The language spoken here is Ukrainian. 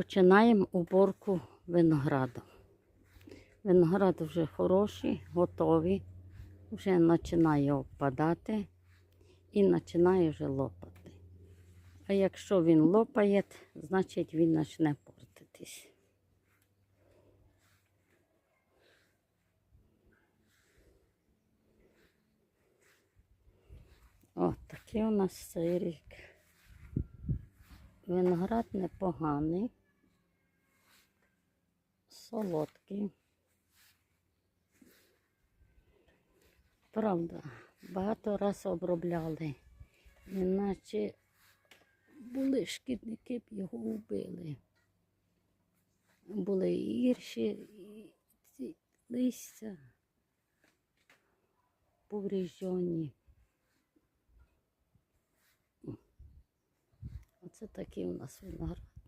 Починаємо уборку винограду. Виноград вже хороший, готовий, вже починає опадати і починає вже лопати. А якщо він лопає, значить він почне портитись. О, такий у нас цей рік. Виноград непоганий, солодкий. Правда, багато раз обробляли, іначе були шкідники б його вбили. Були гірші, і листя повріжджені. Оце такий у нас виноград.